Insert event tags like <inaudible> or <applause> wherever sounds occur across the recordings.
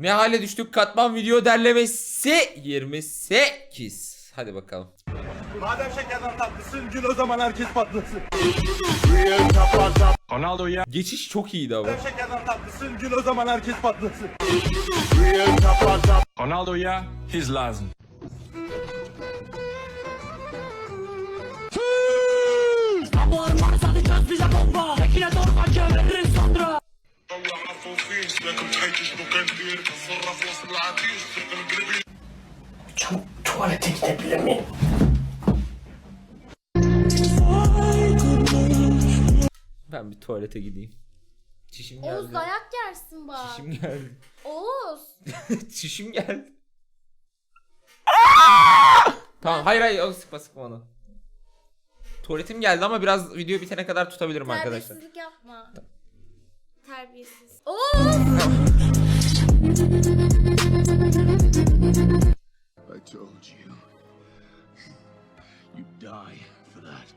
Ne hale düştük katman video derlemesi 28. Hadi bakalım. Madem şekerden tatlısın gül o zaman herkes patlasın. Ronaldo ya. Geçiş çok iyiydi ama. Madem şekerden tatlısın gül o zaman herkes patlasın. Ronaldo ya. His lazım. Ben bir tuvalete gideyim. Çişim geldi. Oğuz dayak yersin bak. Çişim geldi. Oğuz. <laughs> Çişim geldi. tamam hayır hayır o sıkma sıkma onu. Tuvaletim geldi ama biraz video bitene kadar tutabilirim arkadaşlar. Terbiyesizlik yapma. Terbiyesiz. Oğuz. <laughs> I told you. You die for that.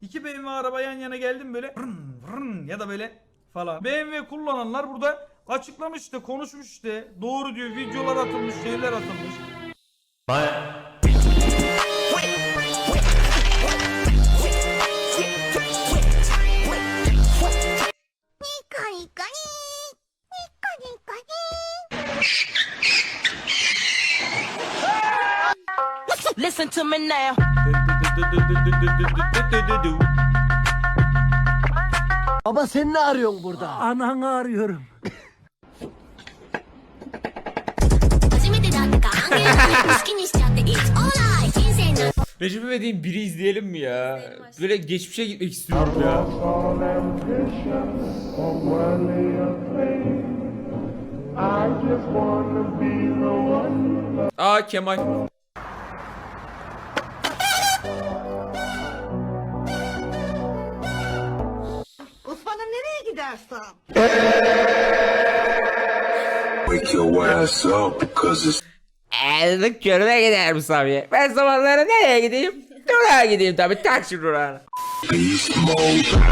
İki BMW araba yan yana geldim böyle vrın vrın ya da böyle falan. BMW kullananlar burada açıklamış işte konuşmuş işte doğru diyor videolar atılmış şeyler atılmış. Listen on now. Baba sen ne arıyorsun burada? Ananı arıyorum. Recep İvedik'in biri izleyelim mi ya? Böyle geçmişe gitmek istiyorum ya. Aa Kemal. Nereye gidersen? Wake your ass up because it's Eldik körüne gider misin abi? Ben zamanları nereye gideyim? Durağa gideyim tabii taksi durağına. beast mode.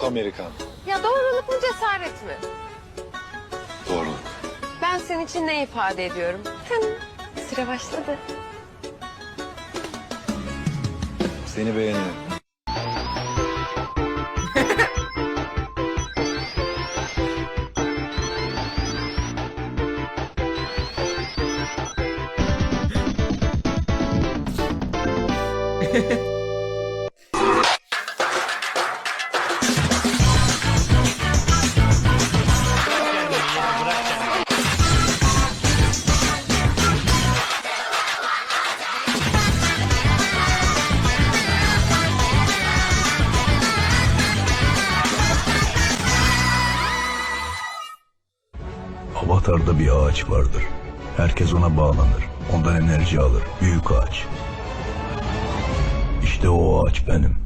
Çok Amerikan. Ya doğruluk mu cesaret mi? Doğruluk. Ben senin için ne ifade ediyorum? Tın. Süre başladı. Seni beğeniyorum. Avatar'da bir ağaç vardır. Herkes ona bağlanır. Ondan enerji alır. Büyük ağaç. İşte o ağaç benim.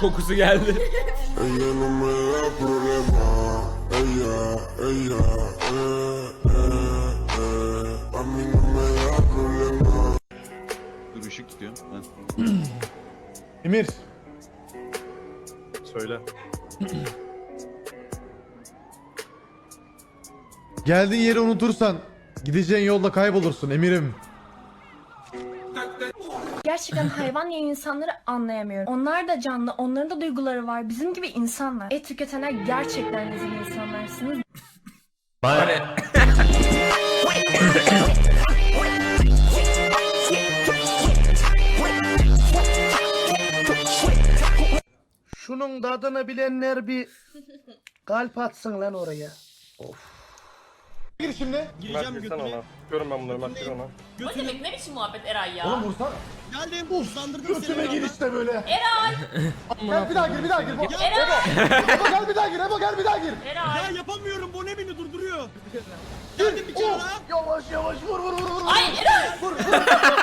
Kokusu geldi. Dur ışık tutuyorum. Emir. Söyle. Geldiğin yeri unutursan gideceğin yolda kaybolursun Emir'im. Gerçekten hayvan ya insanları anlayamıyorum. Onlar da canlı, onların da duyguları var. Bizim gibi insanlar. Et tüketenler gerçekten rezil insanlarsınız. Şunun tadını bilenler bir kalp atsın lan oraya. Gir şimdi. Gireceğim götüne. Görün ben bunları Mert ona. O demek ne biçim muhabbet Eray ya? Oğlum vursana. Geldim uslandırdım Götüme gir işte böyle. Eray! Gel bir daha gir bir daha gir. Ebo, Eray! Ebo gel bir daha gir Ebo gel bir daha gir. Eray! yapamıyorum bu ne beni durduruyor. Gir. Oh, yavaş. yavaş vur vur vur vur. Ay Eray! Tövbe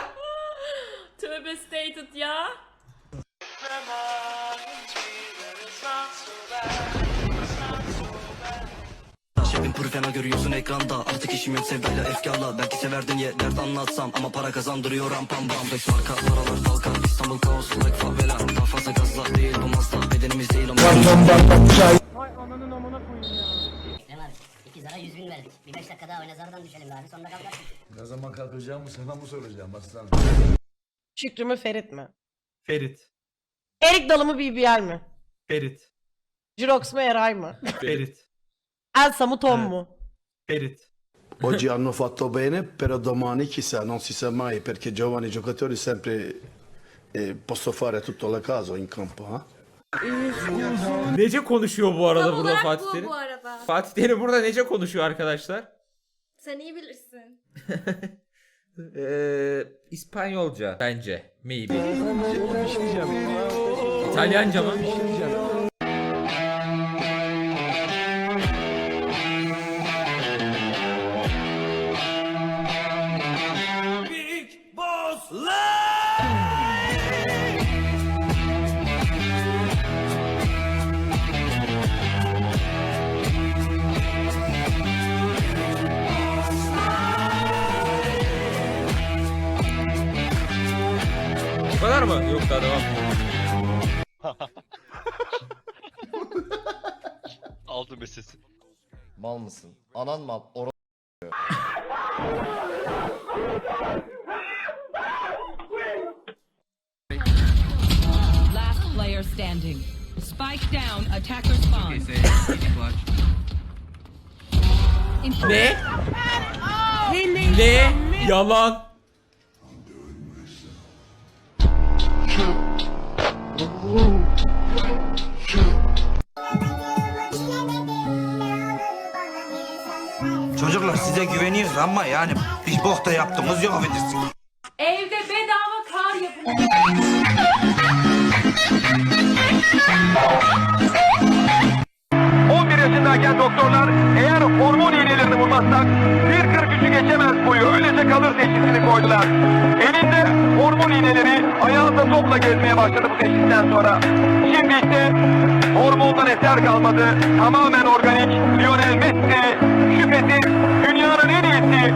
görüyorsun ekranda Artık işim yok sevdayla efkarla Belki severdin ye dert anlatsam Ama para kazandırıyor ram pam pam Beş marka paralar kalkar İstanbul kaos like favela Daha fazla gazla değil bu mazda Bedenimiz değil ama Ekrem abi 2 zara 100 bin verdik. Bir 5 dakika daha oyna zaradan düşelim abi sonra kalkarsın. Ne zaman kalkacağımı sana mı soracağım aslan? Şükrü mü Ferit mi? Ferit. Erik Dalı mı BBL mi? Ferit. Jirox mu Eray mı? Ferit. Elsa mı Tom Evet. mu? Ferit. Oggi hanno fatto bene, però domani chissà, non si sa mai perché giovani giocatori sempre eh, posso fare tutto la caso in campo, eh? Nece konuşuyor bu arada Tam burada olarak Fatih bu Terim? bu arada. Fatih Terim burada nece konuşuyor arkadaşlar? Sen iyi bilirsin. Ee, İspanyolca bence. Maybe. İtalyanca mı? Daha devam. Aldı mesesi. Mal mısın? Anan mal. Or Last player standing. Spike down, attacker spawn. Ne? Ne? Yalan. Çocuklar size güveniyoruz ama yani bir bok da yaptığımız yok affedersiniz. Evde bedava kar yapın. 11 yaşındayken doktorlar eğer hormon iğnelerini vurmazsak 1.43'ü geçemez boyu öylece kalır teşhisini koydular. Topla gezmeye başladı bu teşhisten sonra. Şimdi işte hormondan eser kalmadı. Tamamen organik Lionel Messi şüphesiz dünyanın en iyisi.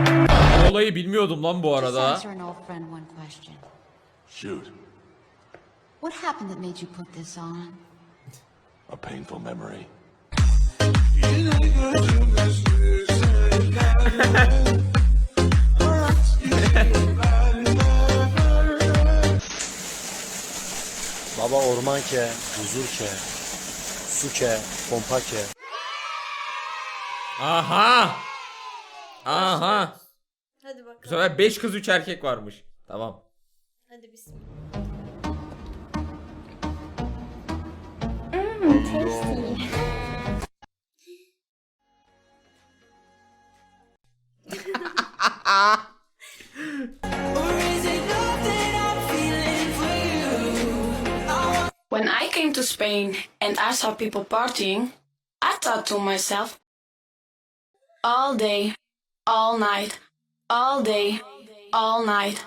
Olayı bilmiyordum lan bu arada. Shoot, What happened that made you put this on? a painful memory. Orman ke, huzur ke, su ke, pompa ke. Aha. Aha. Hadi Bu bakalım. sefer 5 kız 3 erkek varmış. Tamam. Hadi bismillah. Hmm, tasty. Spain and I saw people partying, I thought to myself, all day, all night, all day, all night.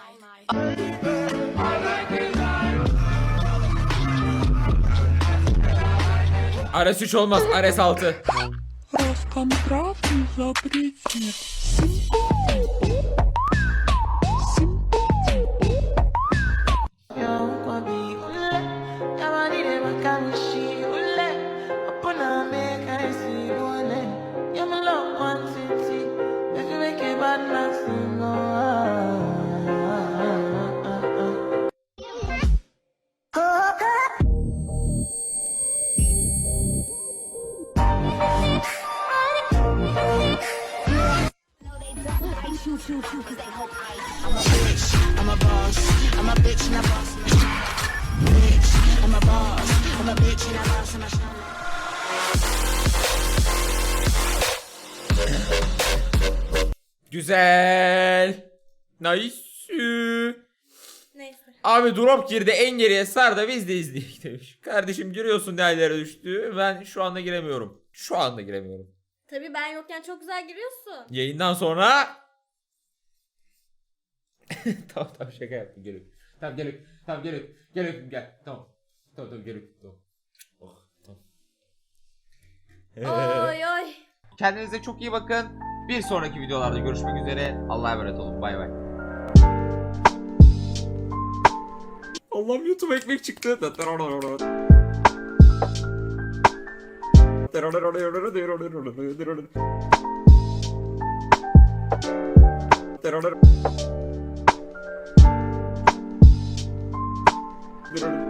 Ares 3 olmaz. Ares 6. Güzel. Nice. Neyse. Abi drop girdi en geriye sar da biz de izleyek demiş. Kardeşim giriyorsun nerelere düştü. Ben şu anda giremiyorum. Şu anda giremiyorum. Tabii ben yokken çok güzel giriyorsun. Yayından sonra <laughs> tamam tamam şaka yaptım gel öpeyim. Tamam gel öpeyim. Tamam gel öpeyim. Gel öpeyim gel. Tamam. Tamam tamam gel öpeyim. Tamam. Oh tamam. Oy oy. Kendinize çok iyi bakın. Bir sonraki videolarda görüşmek üzere. Allah'a emanet olun. Bay bay. Allah'ım YouTube ekmek çıktı. literally.